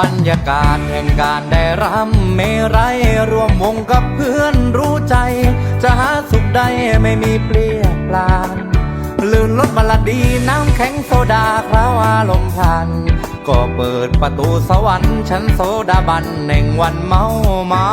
บรรยากาศแห่งการได้รำเมไรยรวมวงกับเพื่อนรู้ใจ จะหาสุขใดไม่มีเปลี่ยนปลานลื่นรถบลาดี น้ำแข็งโซดาคราวอารมณ์พัน ก็เปิดประตูสวรรค์ชั้นโซดาบันแห่งวันเมาเมา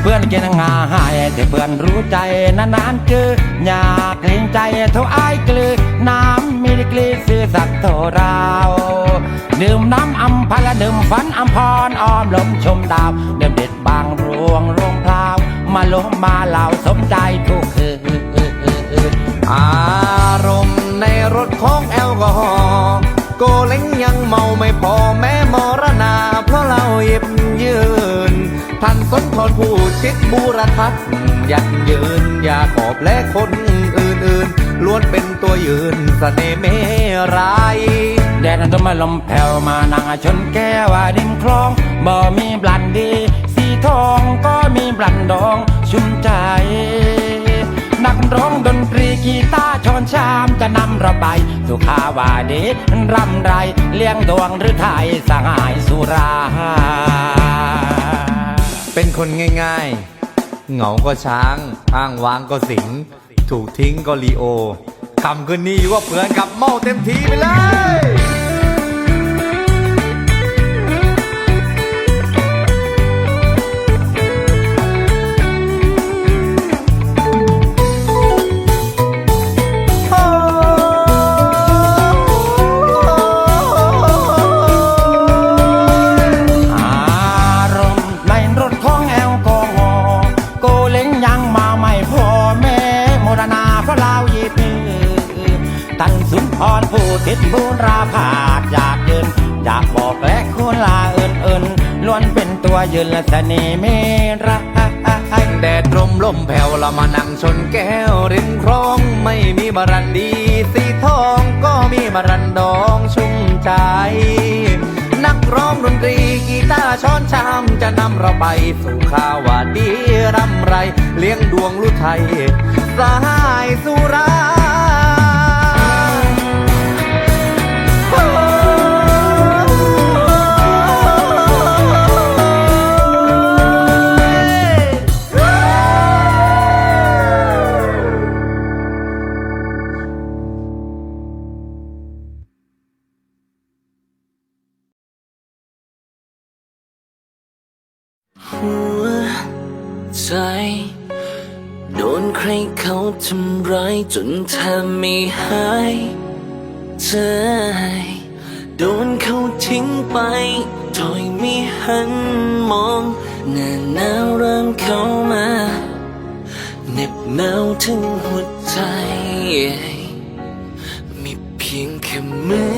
เพื่อนกินงาหายแต่เพื่อนรู้ใจนานๆเจออยากเกรงใจเท่าไอายกลือน้ำมีดีกรีซื่อสัตย์เท่าเรา ดื่มน้ำอัมพละดื่มฝันอัมพรอ้อมลมชมดาวดื่มเด็ดบางรวงรวงพราว มาลมมาเหล่าสมใจทุกคืนอารมณ์ในรถของแอลกอฮอล์โกเล้งยังเมาไม่พอแม้มรณา เพราะเราหยิบยืนท่านสนทรผู้ชิดบูรทัศน์ยันยืนอย่าขอบและคนอื่นๆ ล้วนเป็นตัวยืนสเสน่ห์เมรายแดดนั้นต้องมาลมแผ่วมานั่งชนแก้วดินคลองบ่มีบลันดี สีทองก็มีบลันดองชุ่มใจนักร้องดนตรีกีตาร์ชอนชามจะนำเราไปสุขาวาดีรำไรเลี้ยงดวงหรือไทยสหายสุรา เป็นคนง่ายๆ เหงาก็ช้าง อ้างว้างก็สิง ถูกทิ้งก็ลีโอคำคืนนี้ว่าเพื่อนกับเมาเต็มทีไปเลย คุณลาเอินเอินล้วนเป็นตัวยืนและเสน่ห์เมรักแดดลมลมแผ่วละมานั่งชนแก้วริมคลองไม่มีบารันดีสีทองก็มีบารันดองชุ่มใจนักร้องดนตรีกีตาร์ช้อนชามจะนำเราไปสู่ข่าวว่าดีร่ำไร เลี้ยงดวงลุไทย สหายสุรา ร้ายจนแทบไม่หายใจโดนเขาทิ้งไปโดยไม่หันมองหน้าหนาวเริ่มเข้ามาเหน็บหนาวถึงหัวใจ มีเพียงแค่มือ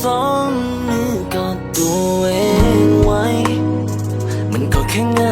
สองมือกอดตัวเองไว้ มันก็แค่งา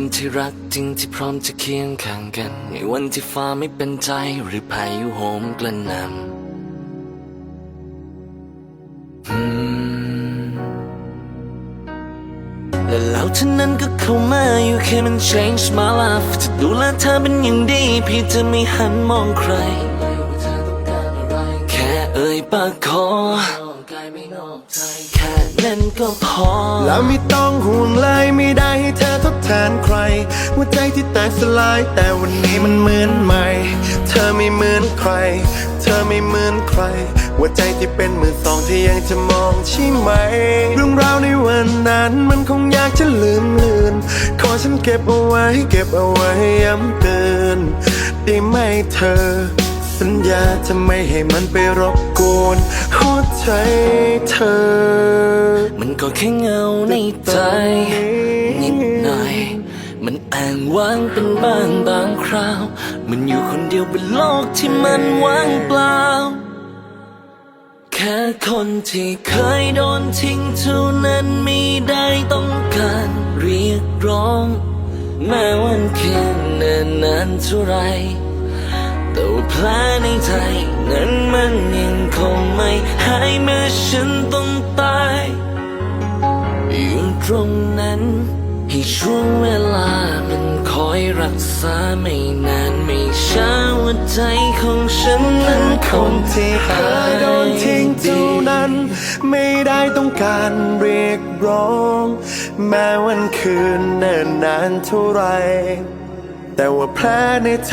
คนที่รักจริงที่พร้อมจะเคียงข้างกัน ในวันที่ฟ้าไม่เป็นใจหรือพายุโหมกระหน่ำและแล้วเท่านั้นก็เข้ามาอยู่แค่มัน change my life จะดูแลเธอเป็นอย่างดีเพี่จะไม่หันมองใคร แค่เอ่ยปากขอแค่นั้นก็พอ แล้วไม่ต้องห่วงเลยไม่ได้ให้เทดแทนใคร หัวใจที่แตกสลาย แต่วันนี้มันเหมือนใหม่ เธอไม่เหมือนใคร เธอไม่เหมือนใคร หัวใจที่เป็นมือสองที่ยังจะมองใช่ไหม เรื่องราวในวันนั้นมันคงอยากจะลืมเลือน ขอฉันเก็บเอาไว้ เก็บเอาไว้ย้ำเตือนได้ไหมเธอ สัญญาจะไม่ให้มันไปรบกวนหัวใจเธอ มันก็แค่เงาในใจนิดหน่อย มันแอ้างว้างเป็นบ้างบางคราว มันอยู่คนเดียวบนโลกที่มันว่างเปล่า แค่คนที่เคยโดนทิ้งเท่านั้นไม่ได้ต้องการเรียกร้อง แม้วันคืนเนิ่นนานเท่าไร แต่ว่าแผลในใจ นั้นมันยังคงไม่หายเมื่อฉันต้องตายอยู่ตรงนั้นให้ช่วงเวลามันคอยรักษาไม่นานไม่ช้าหัวใจของฉันนั้นคงที่เคยโดนทิ้งเท่านั้น ไม่ได้ต้องการเรียกร้อง แม้วันคืนเนิ่นนานเท่าไร แต่ว่าแผลในใจ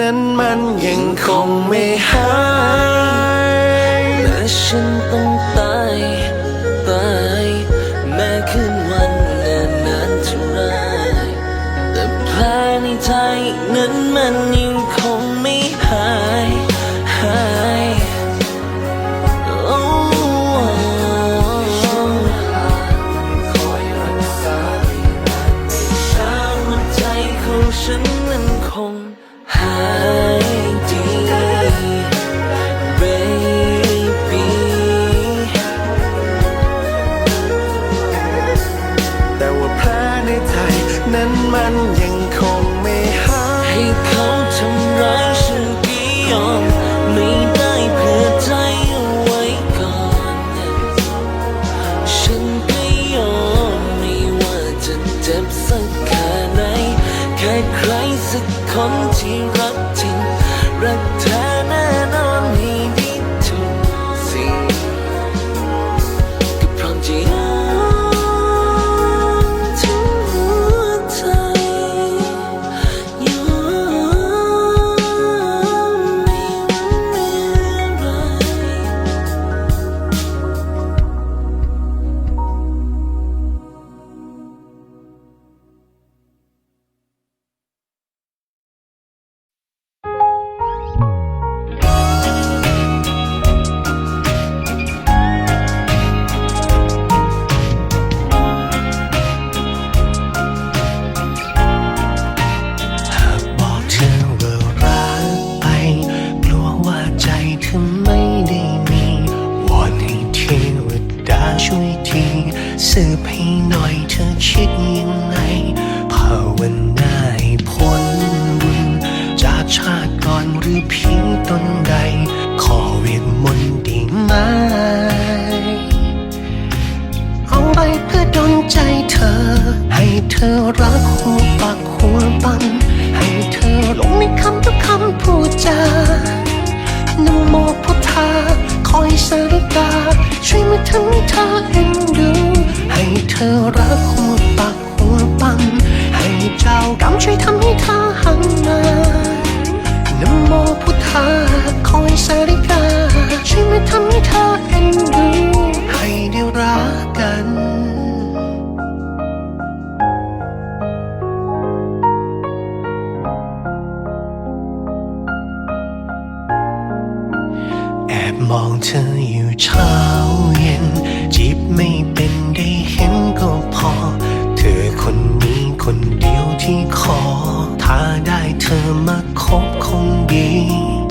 นั้นมันยังคงไม่หายและฉันต้อง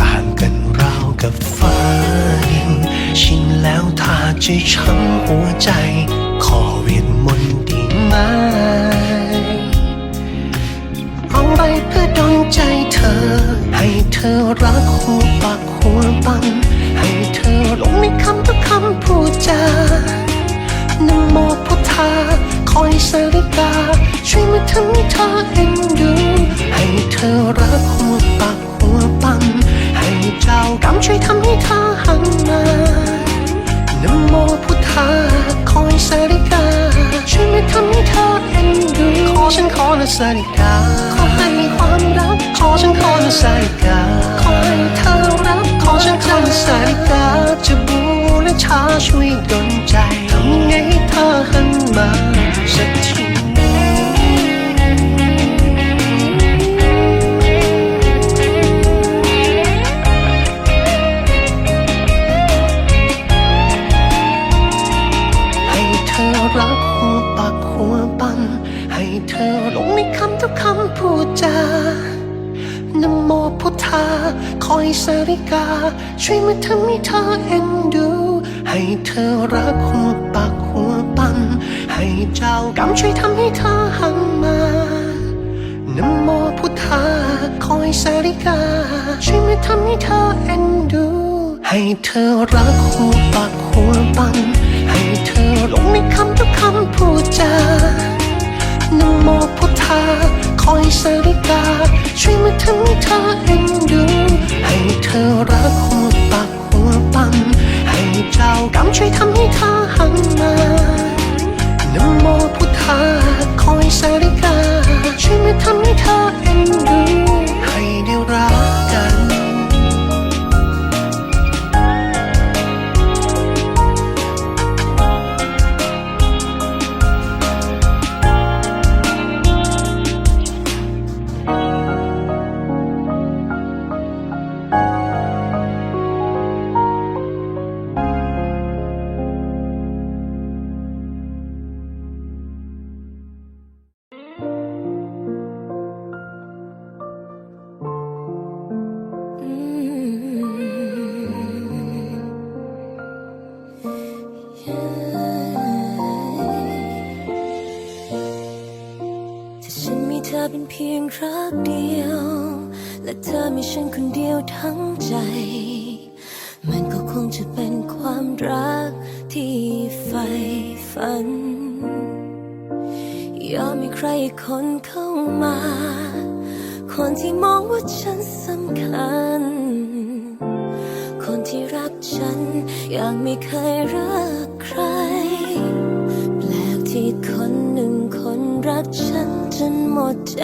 ต่างกันราวกับฟ้าดิน ชินแล้วถ้าจะช้ำหัวใจ ขอเวทมนต์ดีไหมเอาไปเพื่อดนใจเธอ ให้เธอรักหัวปากหัวปันให้เธอลงในคำทุกคำพูดจานโมพุทธาคอยสาริกา ช่วยมาทำให้เธอเอ็นดู ให้เธอรักหัวปาก กรรมช่วยทำให้เธอหันมานโมพุทธาคอยสาริกา ช่วยมาทำให้เธอเอ็นดูขอฉันขอนะสาริกา ขอให้ความรัก ขอฉันขอนะสาริกา ขอให้เธอรัก ขอฉันขอนะสาริกา จะบูและชาช่วยดลใจทำยังไงให้เธอหันมาสักที สาริกา ช่วยมาทำให้เธอเอ็นดู ให้เธอรักหัวปากหัวปัน ให้เจ้ากรรมช่วยทำให้เธอหันมานโมพุทธาคอยสาริกา ช่วยมาทำให้เธอเอ็นดู ให้เธอรักหัวปากหัวปัน ให้เธอหลงในคำทุกคำพูดจานโมพุทธา คอยสาริกา ช่วยมาทำให้เธอเอ็นดู ให้เธอรักหัวปากหัวปันให้เจ้ากรรมช่วยทำให้เธอหันมานโมพุทธาคอยสาริกา ช่วยมาทำให้เธอเอ็นดู เธอมีฉันคนเดียวทั้งใจ มันก็คงจะเป็นความรักที่ใฝ่ฝัน ยอมให้ใครคนเข้ามา คนที่มองว่าฉันสำคัญ คนที่รักฉันอย่างไม่เคยรักใคร แปลกที่คนหนึ่งคนรักฉันจนหมดใจ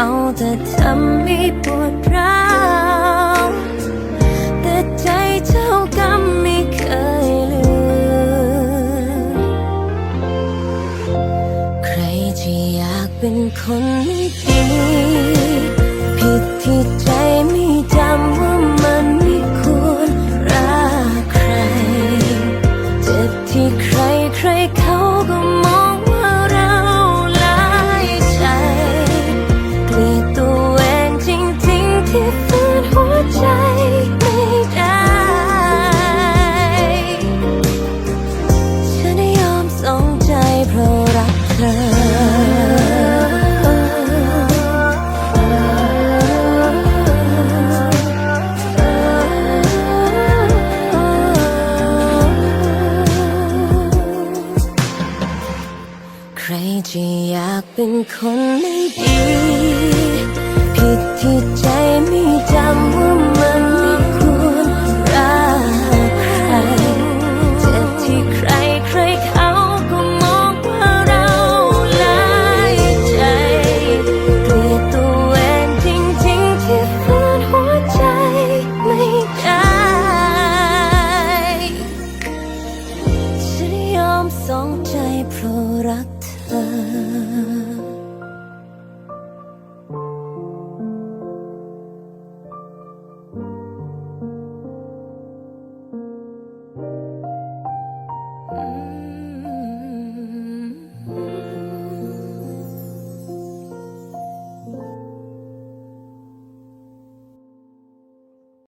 เอาแต่ทำให้ปวดร้าว been coming. Yeah.